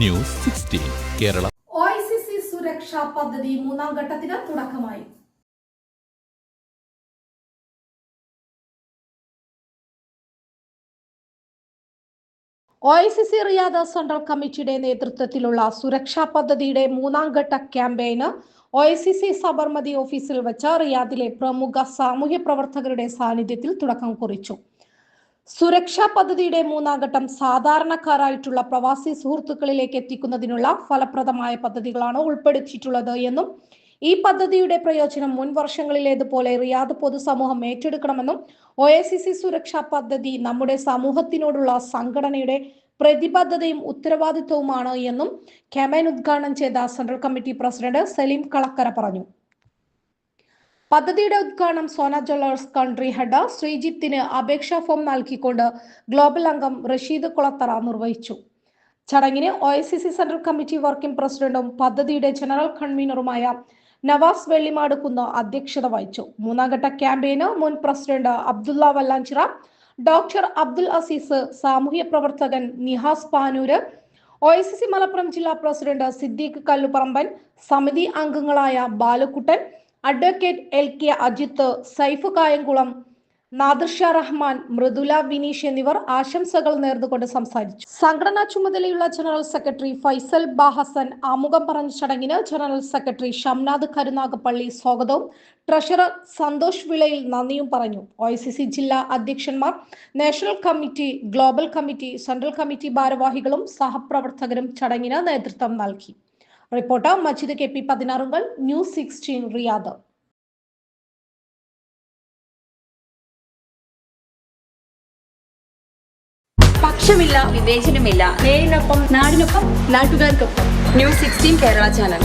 News sixteen Kerala. O സുരക്ഷാ പദ്ധതി മൂന്നാം ഘട്ടത്തിന് തുടക്കമായി. O I C C Riyadh central കമ്മിറ്റിയുടെ നേതൃത്വത്തിലുള്ള സുരക്ഷാ പദ്ധതിയുടെ മൂന്നാം ഘട്ട ക്യാമ്പയിന് O I C C Sabarmati ഓഫീസിൽ വെച്ച് റിയാദിലെ പ്രമുഖ സാമൂഹ്യ പ്രവർത്തകരുടെ സാന്നിധ്യത്തിൽ തുടക്കം കുറിച്ചു. സുരക്ഷാ പദ്ധതിയുടെ മൂന്നാം ഘട്ടം സാധാരണക്കാരായിട്ടുള്ള പ്രവാസി സുഹൃത്തുക്കളിലേക്ക് എത്തിക്കുന്നതിനുള്ള ഫലപ്രദമായ പദ്ധതികളാണ് ഉൾപ്പെടുത്തിയിട്ടുള്ളത് എന്നും ഈ പദ്ധതിയുടെ പ്രയോജനം മുൻ വർഷങ്ങളിലേതുപോലെ റിയാദ് പൊതുസമൂഹം ഏറ്റെടുക്കണമെന്നും ഒ എ സി സി സുരക്ഷാ പദ്ധതി നമ്മുടെ സമൂഹത്തിനോടുള്ള സംഘടനയുടെ പ്രതിബദ്ധതയും ഉത്തരവാദിത്വവുമാണ് എന്നും ക്യാമ്പയിൻ ഉദ്ഘാടനം ചെയ്ത central committee president Salim Kalakkara പറഞ്ഞു. പദ്ധതിയുടെ ഉദ്ഘാടനം സോന ജ്വല്ലേഴ്സ് കൺട്രി ഹെഡ് ശ്രീജിത്തിന് അപേക്ഷാ ഫോം നൽകിക്കൊണ്ട് ഗ്ലോബൽ അംഗം റഷീദ് കുളത്തറ നിർവഹിച്ചു. ചടങ്ങിന് O I C C central committee working പ്രസിഡന്റും പദ്ധതിയുടെ ജനറൽ കൺവീനറുമായ നവാസ് വെള്ളിമാട് കുന്ന് അധ്യക്ഷത വഹിച്ചു. മൂന്നാംഘട്ട ക്യാമ്പയിന് മുൻ പ്രസിഡന്റ് അബ്ദുള്ള വല്ലാഞ്ചിറ ഡോക്ടർ അബ്ദുൽ അസീസ് സാമൂഹ്യ പ്രവർത്തകൻ Nihas Panoor O I C C Malappuram ജില്ലാ പ്രസിഡന്റ് സിദ്ദീഖ് കല്ലുപറമ്പൻ സമിതി അംഗങ്ങളായ Balukuttan advocate L K Ajith Saif Kayamkulam Nadarsha Rahman Mridula Vineesh എന്നിവർ ആശംസകൾ നേർന്നുകൊണ്ട് സംസാരിച്ചു. സംഘടനാ ചുമതലയുള്ള ജനറൽ സെക്രട്ടറി ഫൈസൽ ബാഹസൻ ആമുഖം പറഞ്ഞ ചടങ്ങിന് ജനറൽ സെക്രട്ടറി ഷംനാഥ് കരുനാഗപ്പള്ളി സ്വാഗതവും. ട്രഷറർ സന്തോഷ് വിളയിൽ നന്ദിയും പറഞ്ഞു. ഒ ജില്ലാ അധ്യക്ഷന്മാർ national committee global committee central committee ഭാരവാഹികളും സഹപ്രവർത്തകരും ചടങ്ങിന് നേതൃത്വം നൽകി. റിപ്പോർട്ടർ മജിദ് കെ പി പതിനാറുകൾ ന്യൂസ് സിക്സ്റ്റീൻ റിയാദ്. പക്ഷമില്ല വിവേചനമില്ല. നേരിനൊപ്പം നാടിനൊപ്പം നാട്ടുകാർക്കൊപ്പം. News sixteen Kerala channel.